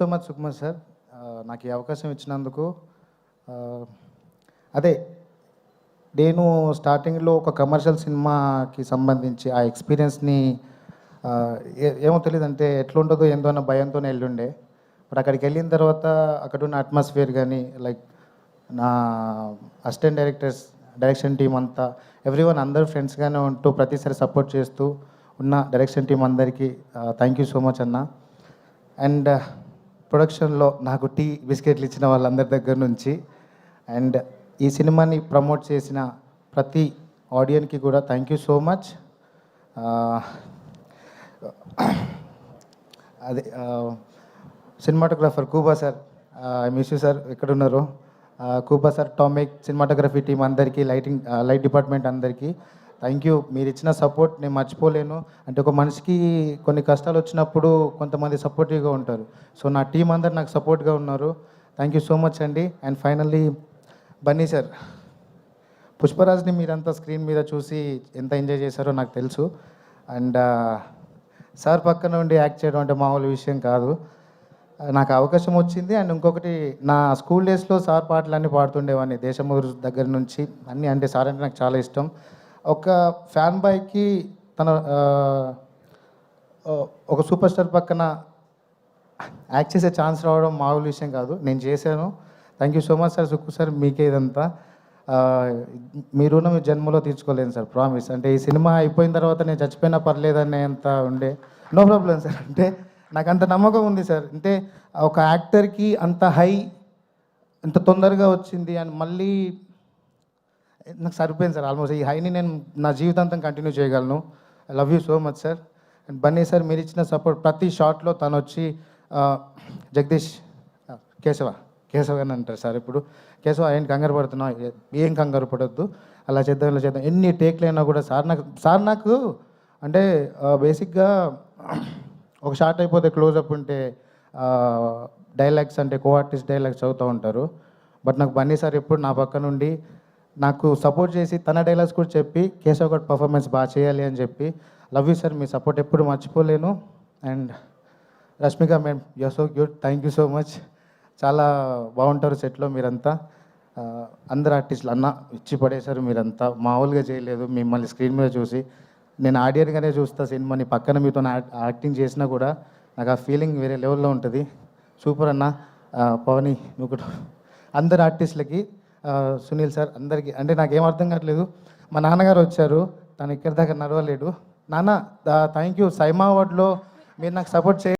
So much Sukumar sir నాకు ఈ అవకాశం ఇచ్చినందుకు అదే నేను స్టార్టింగ్లో ఒక కమర్షియల్ సినిమాకి సంబంధించి ఆ ఎక్స్పీరియన్స్ని ఏ- ఏమో తెలియదు అంటే ఎట్లుంటుందో ఏందో అన్న భయంతోనే వెళ్ళుండే బట్ అక్కడికి వెళ్ళిన తర్వాత అక్కడ ఉన్న అట్మాస్ఫియర్ కానీ లైక్ నా అసిస్టెంట్ డైరెక్టర్స్ డైరెక్షన్ టీం అంతా ఎవ్రీవన్ అందరు ఫ్రెండ్స్గానే ఉంటూ ప్రతిసారి సపోర్ట్ చేస్తూ ఉన్న డైరెక్షన్ టీం అందరికీ థ్యాంక్ యూ సో మచ్ అన్న. అండ్ ప్రొడక్షన్లో నాకు టీ బిస్కెట్లు ఇచ్చిన వాళ్ళందరి దగ్గర నుంచి. అండ్ ఈ సినిమాని ప్రమోట్ చేసిన ప్రతి ఆడియన్కి కూడా థ్యాంక్ యూ సో మచ్. అదే cinematographer Kuba sir I miss you sir ఎక్కడ ఉన్నారు కూబా సార్ టామిక్ సినిమాటోగ్రఫీ టీం అందరికీ లైటింగ్ లైట్ డిపార్ట్మెంట్ అందరికీ థ్యాంక్ యూ మీరు ఇచ్చిన సపోర్ట్ నేను మర్చిపోలేను. అంటే ఒక మనిషికి కొన్ని కష్టాలు వచ్చినప్పుడు కొంతమంది సపోర్టివ్గా ఉంటారు. సో నా టీం అందరు నాకు సపోర్ట్గా ఉన్నారు. థ్యాంక్ యూ సో మచ్ అండి. అండ్ ఫైనల్లీ బన్నీ సార్ పుష్పరాజ్ని మీరంతా స్క్రీన్ మీద చూసి ఎంత ఎంజాయ్ చేశారో నాకు తెలుసు. అండ్ సార్ uh, పక్కన ఉండి యాక్ట్ చేయడం అంటే మామూలు విషయం కాదు. నాకు అవకాశం వచ్చింది. అండ్ ఇంకొకటి నా స్కూల్ డేస్లో సార్ పాటలన్నీ పాడుతుండేవాడిని. దేశమూరు దగ్గర నుంచి అన్నీ అంటే సార్ అంటే నాకు చాలా ఇష్టం. ఒక ఫ్యాన్ బాయ్కి తన ఒక సూపర్ స్టార్ పక్కన యాక్ట్ చేసే ఛాన్స్ రావడం మామూలు విషయం కాదు. నేను చేశాను. Thank you so much sir Sukku sir మీకే ఇదంతా. ఆ, మీ జన్మలో తీర్చుకోలేను సార్ ప్రామిస్ అంటే ఈ సినిమా అయిపోయిన తర్వాత నేను చచ్చిపోయినా పర్లేదనేంత ఉండే. నో ప్రాబ్లం సార్ అంటే నాకు అంత నమ్మకం ఉంది సార్ అంటే ఒక యాక్టర్కి అంత హై ఇంత తొందరగా వచ్చింది అని మళ్ళీ నాకు సరిపోయింది సార్ ఆల్మోస్ట్ ఈ హైని నేను నా జీవితాంతం కంటిన్యూ చేయగలను. I love you so much sir and Bunny sir మీరు ఇచ్చిన సపోర్ట్ ప్రతి షాట్లో తను వచ్చి జగదీష్ కేశవ కేశవ అని అంటారు సార్ ఇప్పుడు. కేశవ ఏం కంగారు పడుతున్నావు? ఏం కంగారు పడద్దు. అలా చేద్దాం ఇలా చేద్దాం. ఎన్ని టేక్లు అయినా కూడా సార్ నాకు సార్ నాకు అంటే బేసిక్గా ఒక షార్ట్ అయిపోతే క్లోజప్ ఉంటే డైలాగ్స్ అంటే కో ఆర్టిస్ట్ డైలాగ్స్ చదువుతూ ఉంటారు. బట్ నాకు బన్నీ సార్ ఎప్పుడు నా పక్క నుండి నాకు సపోర్ట్ చేసి తన డైలాగ్స్ కూడా చెప్పి కేశవ్ గడ్ పర్ఫార్మెన్స్ బాగా చేయాలి అని చెప్పి లవ్ యూ సార్ మీ సపోర్ట్ ఎప్పుడు మర్చిపోలేను. And Rashmika madam you so good thank you so much చాలా బాగుంటారు సెట్లో మీరంతా. అందరు ఆర్టిస్టులు అన్న ఇచ్చి పడేశారు మీరంతా. మామూలుగా చేయలేదు. మిమ్మల్ని స్క్రీన్ మీద చూసి నేను ఆడియన్గానే చూస్తా సినిమాని పక్కన మీతో యాక్టింగ్ చేసినా కూడా నాకు ఆ ఫీలింగ్ వేరే లెవెల్లో ఉంటుంది. సూపర్ అన్న. పవని నువ్వు అందరు ఆర్టిస్టులకి సునీల్ సార్ అందరికీ. అంటే నాకేం అర్థం కావట్లేదు. మా నాన్నగారు వచ్చారు. తను ఇక్కడి దాకా నడవలేడు. నాన్న థ్యాంక్ యూ సైమా అవార్డులో మీరు నాకు సపోర్ట్ చేయ